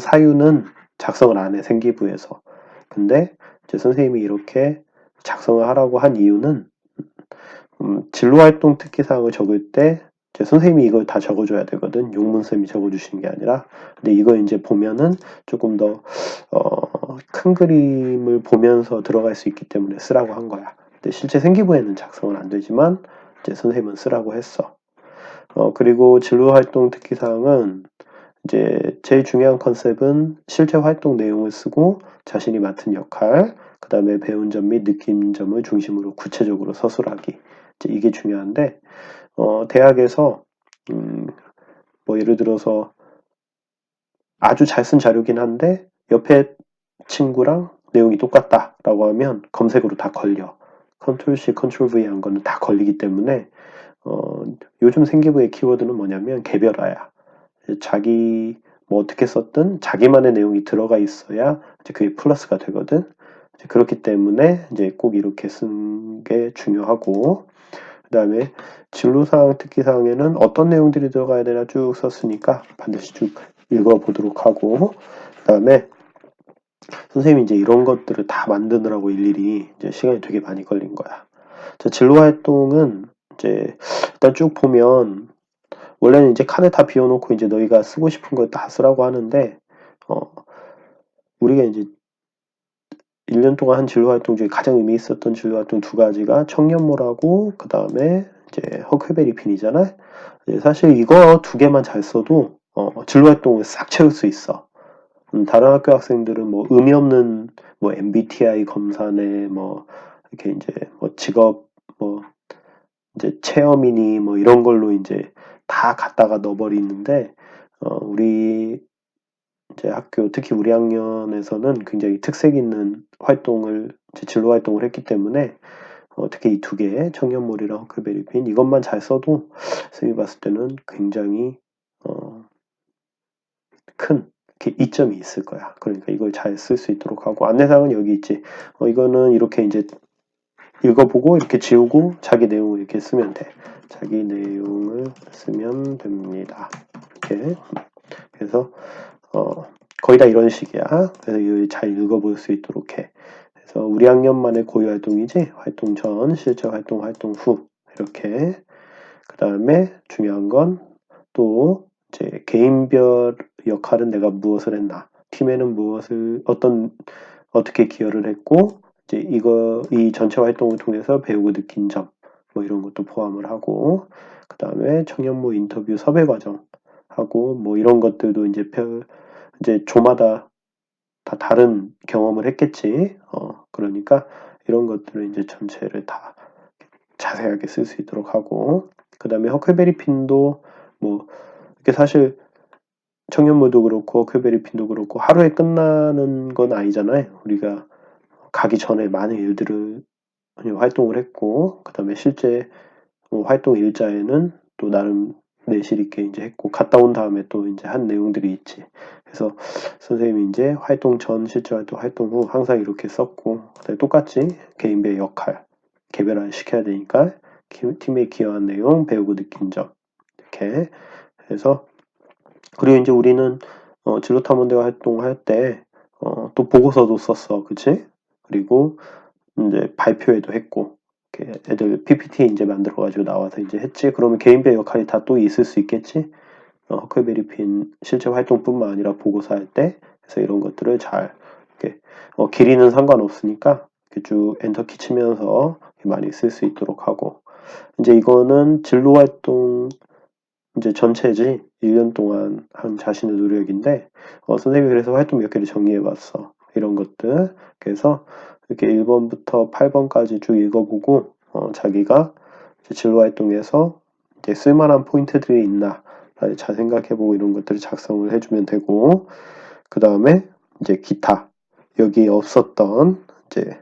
사유는 작성을 안 해, 생기부에서. 근데 이제 선생님이 이렇게 작성을 하라고 한 이유는 음, 진로활동 특기사항을 적을 때 이제 선생님이 이걸 다 적어줘야 되거든. 용문 쌤이 적어주시는 게 아니라. 근데 이거 이제 보면은 조금 더, 어, 큰 그림을 보면서 들어갈 수 있기 때문에 쓰라고 한 거야. 근데 실제 생기부에는 작성은 안 되지만, 이제 선생님은 쓰라고 했어. 어, 그리고 진로활동 특기사항은 이제 제일 중요한 컨셉은 실제 활동 내용을 쓰고 자신이 맡은 역할, 그 다음에 배운 점 및 느낀 점을 중심으로 구체적으로 서술하기. 이제 이게 중요한데, 어, 대학에서, 음, 뭐 예를 들어서 아주 잘 쓴 자료긴 한데, 옆에 친구랑 내용이 똑같다라고 하면 검색으로 다 걸려. 컨트롤 C, 컨트롤 V 한 거는 다 걸리기 때문에, 어, 요즘 생기부의 키워드는 뭐냐면 개별화야. 자기 뭐 어떻게 썼든 자기만의 내용이 들어가 있어야 이제 그게 플러스가 되거든. 그렇기 때문에 이제 꼭 이렇게 쓴 게 중요하고 그 다음에 진로사항 특기사항에는 어떤 내용들이 들어가야 되나 쭉 썼으니까 반드시 쭉 읽어보도록 하고 그 다음에 선생님이 이제 이런 것들을 다 만드느라고 일일이 이제 시간이 되게 많이 걸린 거야. 자, 진로 활동은 이제 일단 쭉 보면 원래는 이제 칸에 다 비워놓고 이제 너희가 쓰고 싶은 걸다 쓰라고 하는데 어 우리가 이제 1년 동안 한 진로 활동 중에 가장 의미 있었던 진로 활동 두 가지가 청년모라고 그 다음에 이제 허클베리 핀이잖아. 사실 이거 두 개만 잘 써도 어, 진로 활동을 싹 채울 수 있어. 음, 다른 학교 학생들은 뭐 의미 없는 뭐 MBTI 검사네 뭐 이렇게 이제 뭐 직업 뭐 이제 체험이니 뭐 이런 걸로 이제 다 갖다가 넣어버리는데 어, 우리 이제 학교 특히 우리 학년에서는 굉장히 특색 있는 활동을 진로 활동을 했기 때문에 어, 특히 이 두 개, 청년몰이랑 허클베리핀 이것만 잘 써도 선생님이 봤을 때는 굉장히 어, 큰 이점이 있을 거야. 그러니까 이걸 잘 쓸 수 있도록 하고 안내사항은 여기 있지. 어, 이거는 이렇게 이제 읽어보고 이렇게 지우고 자기 내용을 이렇게 쓰면 돼. 자기 내용을 쓰면 됩니다. 이렇게 그래서 어, 거의 다 이런 식이야. 그래서 잘 읽어볼 수 있도록 해. 그래서 우리 학년만의 고유 활동이지 활동 전, 실제 활동, 활동 후 이렇게 그 다음에 중요한 건 또 이제 개인별 역할은 내가 무엇을 했나 팀에는 무엇을 어떤 어떻게 기여를 했고 이제 이거 이 전체 활동을 통해서 배우고 느낀 점 뭐 이런 것도 포함을 하고 그 다음에 청년 모 인터뷰 섭외 과정 하고 뭐 이런 것들도 이제 별 이제 조마다 다 다른 경험을 했겠지. 어, 그러니까 이런 것들을 이제 전체를 다 자세하게 쓸 수 있도록 하고 그 다음에 허클베리 핀도 뭐 이렇게 사실 청년무도 그렇고 허클베리 핀도 그렇고 하루에 끝나는 건 아니잖아요. 우리가 가기 전에 많은 일들을 활동을 했고 그 다음에 실제 뭐 활동 일자에는 또 나름 내실 있게 이제 했고 갔다 온 다음에 또 이제 한 내용들이 있지. 그래서 선생님이 이제 활동 전 실제 활동 활동 후 항상 이렇게 썼고 똑같이 개인별 역할 개별화 시켜야 되니까 팀에 기여한 내용 배우고 느낀 점 이렇게 해서 그리고 이제 우리는 어, 진로탐험대가 활동할 때또 어, 보고서도 썼어, 그치? 그리고 이제 발표회도 했고 애들 PPT 이제 만들어가지고 나와서 이제 했지. 그러면 개인별 역할이 다 또 있을 수 있겠지. 어, 허클베리핀 실제 활동뿐만 아니라 보고서 할 때, 그래서 이런 것들을 잘 이렇게 어, 길이는 상관없으니까 이렇게 쭉 엔터키 치면서 많이 쓸 수 있도록 하고 이제 이거는 진로 활동 이제 전체지 1년 동안 한 자신의 노력인데 어, 선생님이 그래서 활동 몇 개를 정리해봤어. 이런 것들. 그래서 이렇게 1번부터 8번까지 쭉 읽어보고 어, 자기가 진로 활동에서 이제 쓸만한 포인트들이 있나 잘 생각해보고 이런 것들을 작성을 해주면 되고 그 다음에 이제 기타 여기 없었던 이제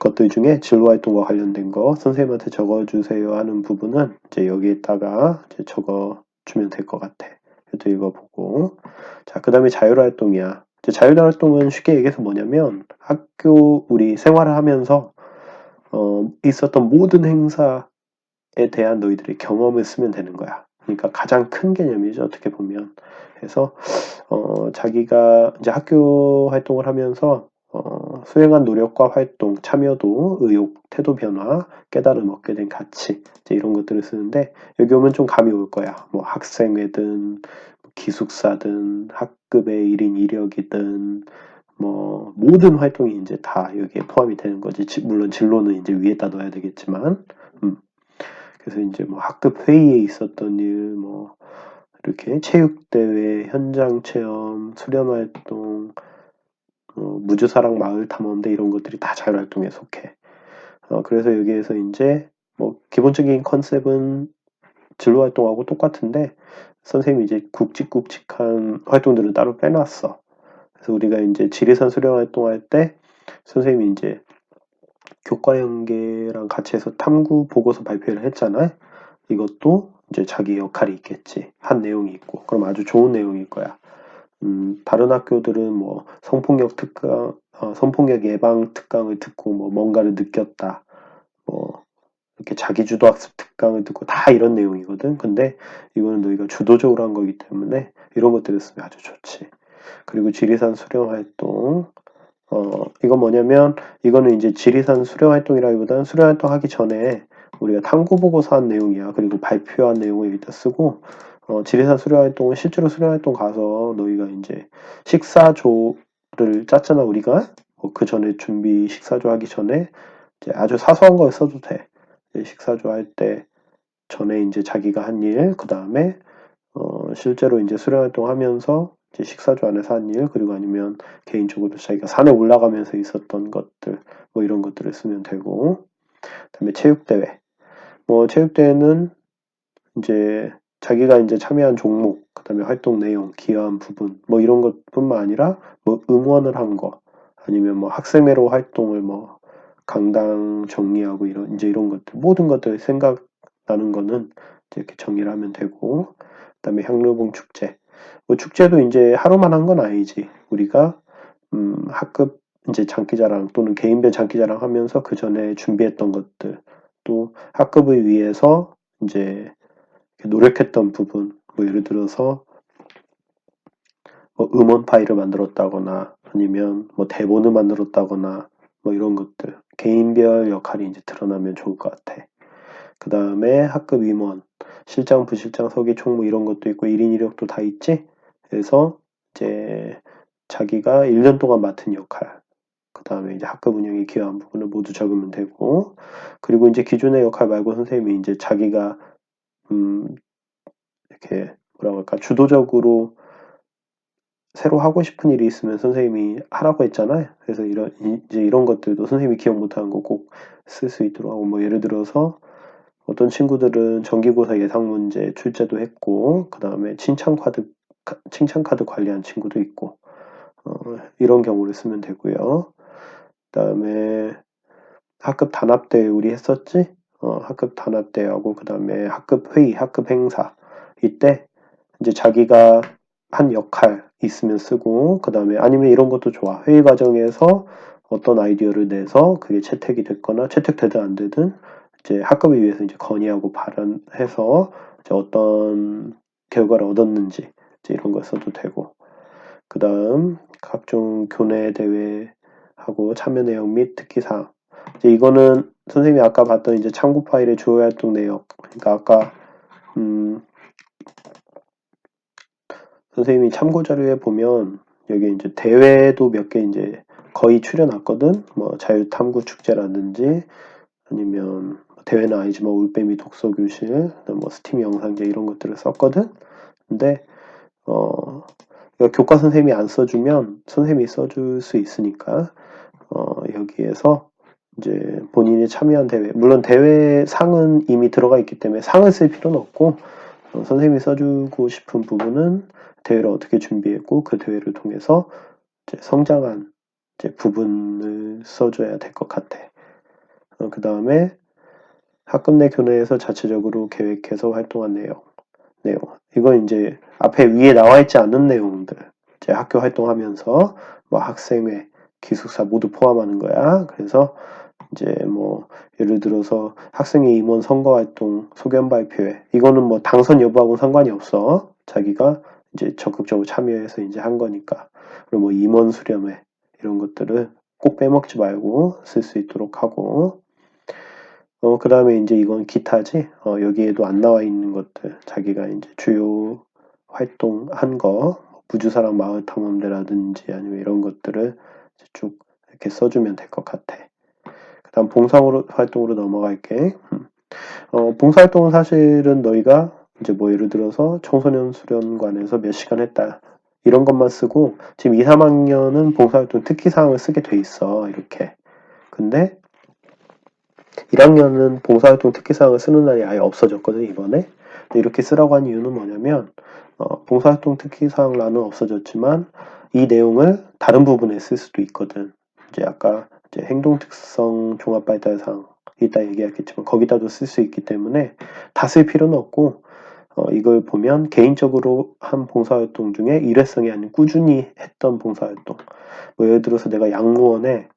것들 중에 진로 활동과 관련된 거 선생님한테 적어주세요 하는 부분은 이제 여기에다가 이제 적어주면 될 것 같아. 이것도 읽어보고 자 그 다음에 자율활동이야. 자율 활동은 쉽게 얘기해서 뭐냐면 학교 우리 생활을 하면서 어, 있었던 모든 행사에 대한 너희들의 경험을 쓰면 되는 거야. 그러니까 가장 큰 개념이죠. 어떻게 보면. 그래서 어, 자기가 이제 학교 활동을 하면서 어, 수행한 노력과 활동, 참여도, 의욕, 태도 변화, 깨달음 얻게 된 가치 이런 것들을 쓰는데 여기 오면 좀 감이 올 거야. 뭐 학생회든 기숙사든 학급의 1인 이력이든 뭐 모든 활동이 이제 다 여기에 포함이 되는 거지. 지- 물론 진로는 이제 위에다 넣어야 되겠지만, 음. 그래서 이제 뭐 학급 회의에 있었던 일, 뭐 이렇게 체육대회, 현장 체험, 수련 활동, 어, 무주사랑 마을 탐험대 이런 것들이 다 자율 활동에 속해. 어, 그래서 여기에서 이제 뭐 기본적인 컨셉은 진로 활동하고 똑같은데 선생님이 이제 굵직굵직한 활동들은 따로 빼놨어. 그래서 우리가 이제 지리산 수련 활동할 때 선생님이 이제 교과 연계랑 같이 해서 탐구 보고서 발표를 했잖아요. 이것도 이제 자기 역할이 있겠지. 한 내용이 있고. 그럼 아주 좋은 내용일 거야. 음, 다른 학교들은 뭐 성폭력 특강, 어, 성폭력 예방 특강을 듣고 뭐 뭔가를 느꼈다. 뭐 이렇게 자기주도 학습 특강을 듣고 다 이런 내용이거든. 근데 이거는 너희가 주도적으로 한 거기 때문에 이런 것들을 쓰면 아주 좋지. 그리고 지리산 수련 활동. 어, 이건 뭐냐면 이거는 이제 지리산 수련 활동이라기보다는 수련 활동 하기 전에 우리가 탐구 보고서 한 내용이야. 그리고 발표한 내용을 여기다 쓰고 어, 지리산 수련 활동은 실제로 수련 활동 가서 너희가 이제 식사조를 짰잖아 우리가 어, 그 전에 준비 식사조 하기 전에 이제 아주 사소한 걸 써도 돼. 이제 식사조 할 때 전에 이제 자기가 한 일, 그 다음에 어, 실제로 이제 수련 활동 하면서 이제 식사조 안에서 한 일, 그리고 아니면 개인적으로 자기가 산에 올라가면서 있었던 것들, 뭐 이런 것들을 쓰면 되고, 그 다음에 체육대회. 뭐 체육대회는 이제 자기가 이제 참여한 종목, 그 다음에 활동 내용, 기여한 부분, 뭐 이런 것뿐만 아니라 뭐 응원을 한 거, 아니면 뭐 학생회로 활동을 뭐 강당 정리하고 이런 이제 이런 것들 모든 것들 생각나는 거는 이렇게 정리를 하면 되고 그다음에 향로봉 축제. 뭐 축제도 이제 하루만 한 건 아니지. 우리가 음 학급 이제 장기자랑 또는 개인별 장기자랑 하면서 그 전에 준비했던 것들 또 학급을 위해서 이제 노력했던 부분 뭐 예를 들어서 뭐 음원 파일을 만들었다거나 아니면 뭐 대본을 만들었다거나 뭐 이런 것들 개인별 역할이 이제 드러나면 좋을 것 같아. 그 다음에 학급 임원, 실장, 부실장, 서기, 총무 이런 것도 있고 1인 이력도 다 있지. 그래서 이제 자기가 1년 동안 맡은 역할, 그 다음에 이제 학급 운영에 기여한 부분을 모두 적으면 되고, 그리고 이제 기존의 역할 말고 선생님이 이제 자기가 음 이렇게 뭐라고 할까 주도적으로 새로 하고 싶은 일이 있으면 선생님이 하라고 했잖아요. 그래서 이런 이제 이런 것들도 선생님이 기억 못하는 거 꼭 쓸 수 있도록 하고 뭐 예를 들어서 어떤 친구들은 정기고사 예상 문제 출제도 했고 그 다음에 칭찬 카드 칭찬 카드 관리한 친구도 있고 어, 이런 경우를 쓰면 되고요. 그 다음에 학급 단합대 우리 했었지? 어, 학급 단합대하고 그 다음에 학급 회의, 학급 행사 이때 이제 자기가 한 역할 있으면 쓰고 그 다음에 아니면 이런 것도 좋아. 회의 과정에서 어떤 아이디어를 내서 그게 채택이 됐거나 채택되든 안 되든 이제 학급에 의해서 이제 건의하고 발언해서 이제 어떤 결과를 얻었는지 이제 이런 걸 써도 되고 그 다음 각종 교내 대회 하고 참여 내용 및 특기사항. 이제 이거는 선생님이 아까 봤던 이제 참고 파일의 주요 활동 내용 그러니까 아까 음 선생님이 참고 자료에 보면 여기 이제 대회도 몇 개 이제 거의 추려놨거든. 뭐 자유탐구 축제라든지 아니면 대회는 아니지만 올빼미 독서 교실, 뭐 스팀 영상제 이런 것들을 썼거든. 근데 어 교과 선생님이 안 써주면 선생님이 써줄 수 있으니까 어 여기에서 이제 본인이 참여한 대회, 물론 대회 상은 이미 들어가 있기 때문에 상을 쓸 필요는 없고 어, 선생님이 써주고 싶은 부분은 대회를 어떻게 준비했고 그 대회를 통해서 이제 성장한 이제 부분을 써줘야 될 것 같아. 어, 그 다음에 학급 내 교내에서 자체적으로 계획해서 활동한 내용. 내용. 이건 이제 앞에 위에 나와 있지 않은 내용들. 이제 학교 활동하면서 뭐 학생회, 기숙사 모두 포함하는 거야. 그래서 이제 뭐 예를 들어서 학생회 임원 선거 활동 소견 발표회 이거는 뭐 당선 여부하고는 상관이 없어 자기가 이제 적극적으로 참여해서 이제 한 거니까 그리고 뭐 임원 수련회 이런 것들을 꼭 빼먹지 말고 쓸 수 있도록 하고 어, 그 다음에 이제 이건 기타지 어, 여기에도 안 나와 있는 것들 자기가 이제 주요 활동한 거 부주사랑 마을 탐험대라든지 아니면 이런 것들을 쭉 이렇게 써주면 될 것 같아. 그 다음 봉사활동으로 넘어갈게. 음. 어, 봉사활동은 사실은 너희가 이제 뭐 예를 들어서 청소년 수련관에서 몇 시간 했다. 이런 것만 쓰고 지금 2, 3학년은 봉사활동 특기 사항을 쓰게 돼 있어. 이렇게. 근데 1학년은 봉사활동 특기 사항을 쓰는 날이 아예 없어졌거든, 이번에. 이렇게 쓰라고 한 이유는 뭐냐면, 어, 봉사활동 특기 사항란은 없어졌지만, 이 내용을 다른 부분에 쓸 수도 있거든. 이제 아까 이제 행동 특성 종합 발달 사항, 이따 얘기하겠지만, 거기다도 쓸 수 있기 때문에 다 쓸 필요는 없고, 어, 이걸 보면 개인적으로 한 봉사활동 중에 일회성이 아닌 꾸준히 했던 봉사활동. 뭐 예를 들어서 내가 양로원에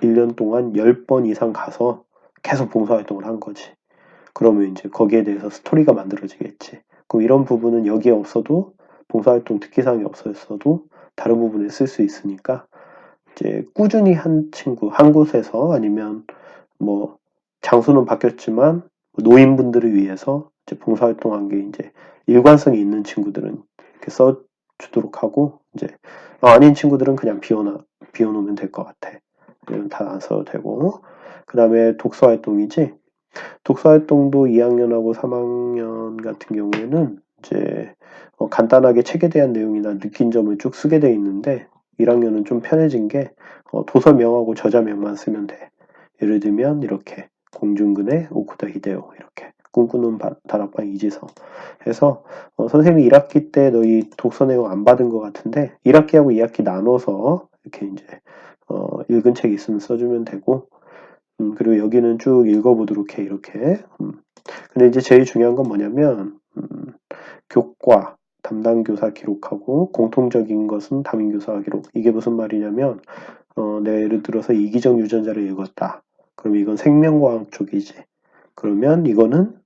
1년 동안 10번 이상 가서 계속 봉사활동을 한 거지. 그러면 이제 거기에 대해서 스토리가 만들어지겠지. 그럼 이런 부분은 여기에 없어도 봉사활동 특기사항이 없었어도 다른 부분에 쓸 수 있으니까 이제 꾸준히 한 친구 한 곳에서 아니면 뭐 장소는 바뀌었지만 노인분들을 위해서 이제 봉사활동한 게 이제 일관성이 있는 친구들은 이렇게 써주도록 하고 이제 어, 아닌 친구들은 그냥 비워놔 비워놓으면 될 것 같아. 이건 다안 써도 되고 그 다음에 독서 활동이지. 독서 활동도 2학년하고 3학년 같은 경우에는 이제 어, 간단하게 책에 대한 내용이나 느낀 점을 쭉 쓰게 돼 있는데 1학년은 좀 편해진 게 어, 도서명하고 저자명만 쓰면 돼. 예를 들면 이렇게 공중근의 오쿠다 히데오 이렇게 꿈꾸는 바, 다락방 이지성. 해서 어, 선생님이 1학기 때 너희 독서 내용 안 받은 것 같은데 1학기하고 2학기 나눠서 이렇게 이제 어, 읽은 책 있으면 써주면 되고 음, 그리고 여기는 쭉 읽어보도록 해 이렇게. 음. 근데 이제 제일 중요한 건 뭐냐면 음, 교과 담당 교사 기록하고 공통적인 것은 담임 교사가 기록. 이게 무슨 말이냐면 어, 내가 예를 들어서 이기적 유전자를 읽었다. 그럼 이건 생명과학 쪽이지. 그러면 이거는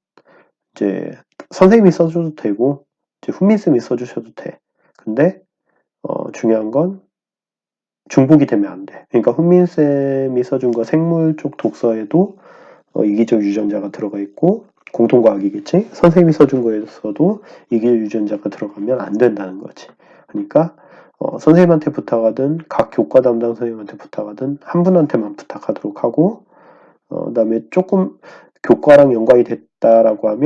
이제 선생님이 써줘도 되고 이제 훈민쌤이 써주셔도 돼 근데 어, 중요한 건 중복이 되면 안 돼. 그러니까 훈민쌤이 써준 거 생물 쪽 독서에도 어, 이기적 유전자가 들어가 있고 공통과학이겠지. 선생님이 써준 거에서도 이기적 유전자가 들어가면 안 된다는 거지. 그러니까 어, 선생님한테 부탁하든 각 교과 담당 선생님한테 부탁하든 한 분한테만 부탁하도록 하고 어, 그다음에 조금 교과랑 연관이 됐다라고 하면